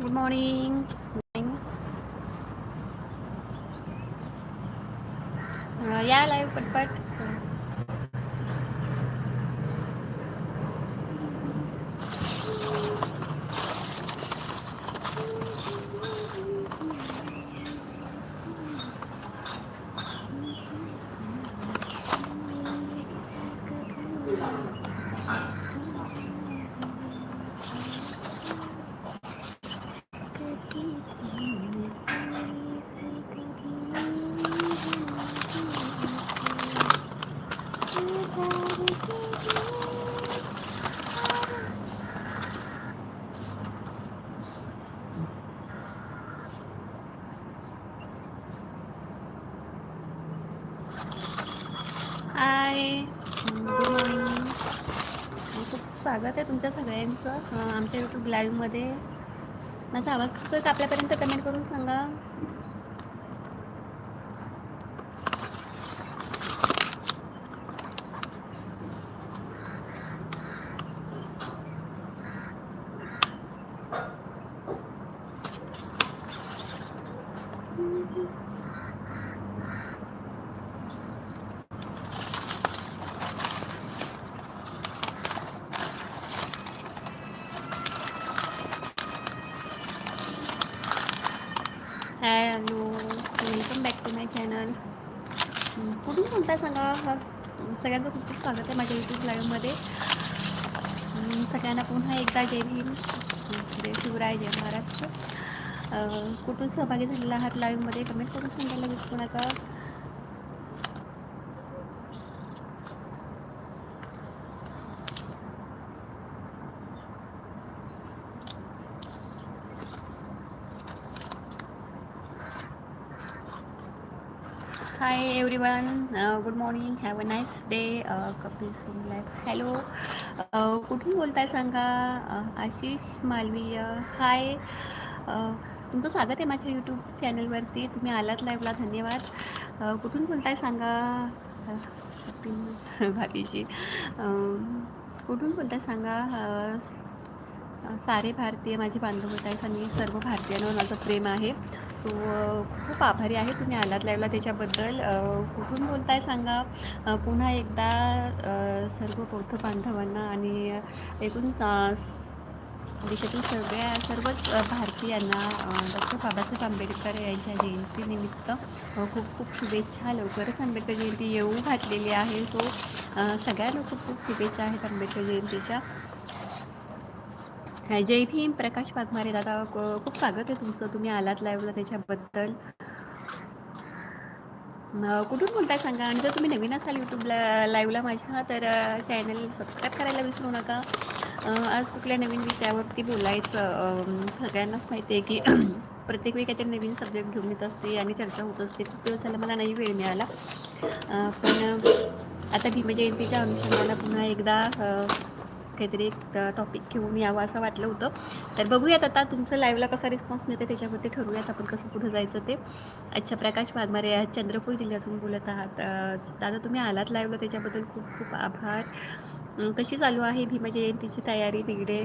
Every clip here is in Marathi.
गुड मॉर्निंग या लाईव्ह पटपट हाय गुड मॉर्निंग खूप स्वागत आहे तुमच्या सगळ्यांचं. आमच्या यूट्यूब लाईव्हमध्ये माझा आवाज फक्त आपल्यापर्यंत कमेंट करून सांगा. Hello welcome back to my channel कुठून बोलताय सांगा. सगळ्यांचं खूप खूप स्वागत आहे माझ्या यूट्यूब लाईव्हमध्ये सगळ्यांना पुन्हा एकदा जय भीम. जय शिवराय जय महाराष्ट्र. कुठून सहभागी झालेला आहात लाईव्हमध्ये कमेंट करून सांगायला विसरू नका. Hi everyone good morning have a nice day Kapil Singh life hello कुठून बोलताय सांगा? Uh, आशिष मालवीय. हाय uh, तुमचं स्वागत आहे माझ्या यूट्यूब चॅनलवरती तुम्ही आलात लाईव्हला धन्यवाद. Uh, कुठून बोलताय सांगा? कपिल भाभीजी. Um, कुठून बोलताय सांगा? सारे भारतीय माझे बांधव होत आहेत आणि सर्व भारतीयांवर माझं प्रेम आहे. सो खूप आभारी आहे तुम्ही आलात लाईव्हला त्याच्याबद्दल. कुठून बोलताय सांगा. पुन्हा एकदा सर्व बौद्ध बांधवांना आणि एकूण देशातील सगळ्या सर्वच भारतीयांना डॉक्टर बाबासाहेब आंबेडकर यांच्या जयंतीनिमित्त खूप खूप शुभेच्छा. लवकरच आंबेडकर जयंती येऊ घातलेली आहे. सो सगळ्या लोक खूप शुभेच्छा आहेत आंबेडकर जयंतीच्या. हाय जय भीम प्रकाश वाघमारे. दादा क- खूप स्वागत आहे तुमचं. तुम्ही आलात लाईव्हला त्याच्याबद्दल. कुठून बोलताय सांगा? आणि जर तुम्ही नवीन असाल यूट्यूबला लाईव्हला माझ्या तर चॅनल सबस्क्राईब करायला विसरू नका. आज कुठल्या नवीन विषयावरती बोलायचं? सगळ्यांनाच माहिती आहे की प्रत्येक वेळी काहीतरी नवीन सब्जेक्ट घेऊन येत असते आणि चर्चा होत असते. खूप दिवसाला मला नाही वेळ मिळाला. पण आता भीमजयंतीच्या अनुषंगाला पुन्हा एकदा काहीतरी एक टॉपिक घेऊन यावं असं वाटलं होतं. तर बघूयात आता तुमचं लाईव्हला कसा रिस्पॉन्स मिळते त्याच्यावरती ठरवूयात आपण कसं पुढे जायचं ते. अच्छा प्रकाश वाघमारे चंद्रपूर जिल्ह्यातून बोलत आहात. दादा तुम्ही आलात लाईव्हला त्याच्याबद्दल खूप खूप आभार. कशी चालू आहे भीमा जयंतीची तयारी तिकडे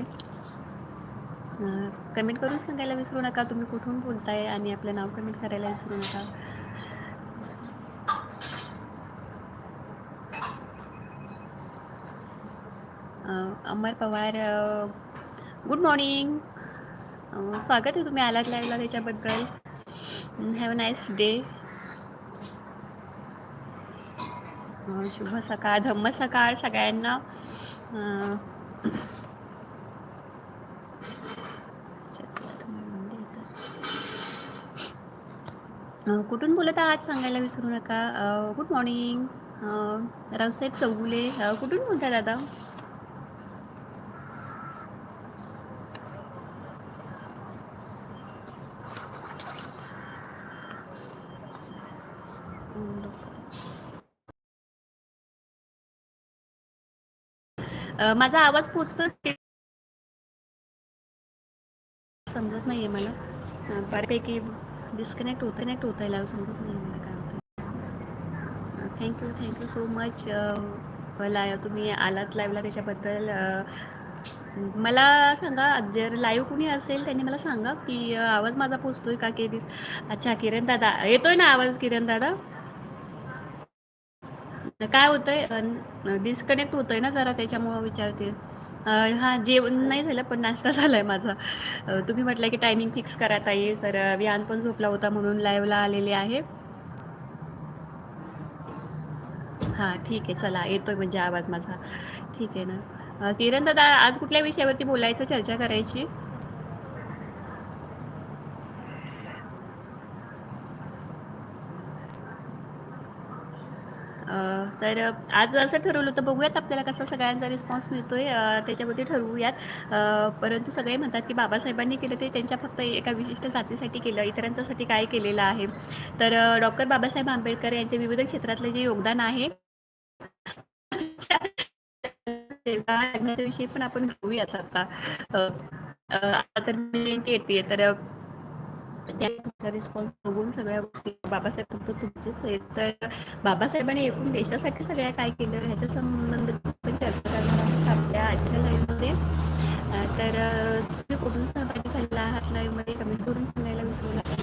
कमेंट करून सांगायला विसरू नका. तुम्ही कुठून बोलताय आणि आपलं नाव कमेंट करायला विसरू नका. अमर पवार गुड मॉर्निंग स्वागत आहे तुम्ही आलात लाईव्हला त्याच्याबद्दल. हॅव अ नाईस डे शुभ सकाळ धम्म सकाळ सगळ्यांना. कुठून बोलत आहात सांगायला विसरू नका. गुड मॉर्निंग रावसाहेब चौगुले कुठून बोलता दादा अं, माझा आवाज पोचतो समजत नाहीये मला. बऱ्यापैकी डिस्कनेक्ट होत कनेक्ट होत आहे लाईव्ह समजत नाही मला काय होतं thank you thank you so much लाय तुम्ही आलात लाईव्हला त्याच्याबद्दल. मला सांगा जर लाईव्ह कुणी असेल त्यांनी मला सांगा की आवाज माझा पोचतोय का की दिस अच्छा किरण दादा. येतोय ना आवाज किरण दादा? काय होतंय? डिस्कनेक्ट होतंय ना जरा त्याच्यामुळं विचारते. हां हा जेवण नाही झालं पण नाश्ता झालाय माझा. तुम्ही म्हटलं की टायमिंग फिक्स करा ताई. तर अ, विहान पण झोपला होता म्हणून लाईव्हला आलेले आहे. हां ठीक आहे. चला येतोय म्हणजे आवाज माझा. ठीक आहे ना. किरण दादा आज कुठल्या विषयावरती बोलायचं? चर्चा करायची. तर आज असं ठरवलं होतं बघूयात आपल्याला कसा सगळ्यांचा रिस्पॉन्स मिळतोय. आहे त्याच्यामध्ये ठरवूयात. परंतु सगळे म्हणतात की बाबासाहेबांनी केलं ते त्यांच्या फक्त एका विशिष्ट जातीसाठी केलं इतरांच्यासाठी काय केलेलं आहे? तर डॉक्टर बाबासाहेब आंबेडकर यांचे विविध क्षेत्रातले जे योगदान आहे विषयी पण आपण घेऊयात आता. आता तर मी येते तर त्या रिस्पॉन्स बघून सगळ्या गोष्टी. बाबासाहेब फक्त तुमचेच आहेत. तर बाबासाहेबांनी एकूण देशासाठी सगळ्या काय केलं? ह्याच्या संबंधित पण चर्चा करणार आहोत आपल्या आजच्या लाईव्हमध्ये तर तुम्ही कुठून सहभागी झालेला आहात लाईव्हमध्ये कमेंट करून सांगायला विसरू नका.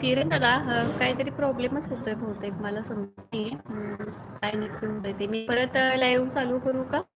किरण दादा काहीतरी प्रॉब्लेमच होतोय बहुतेक मला समजते काय नक्की होतं ते मी परत लाईव्ह चालू करू का?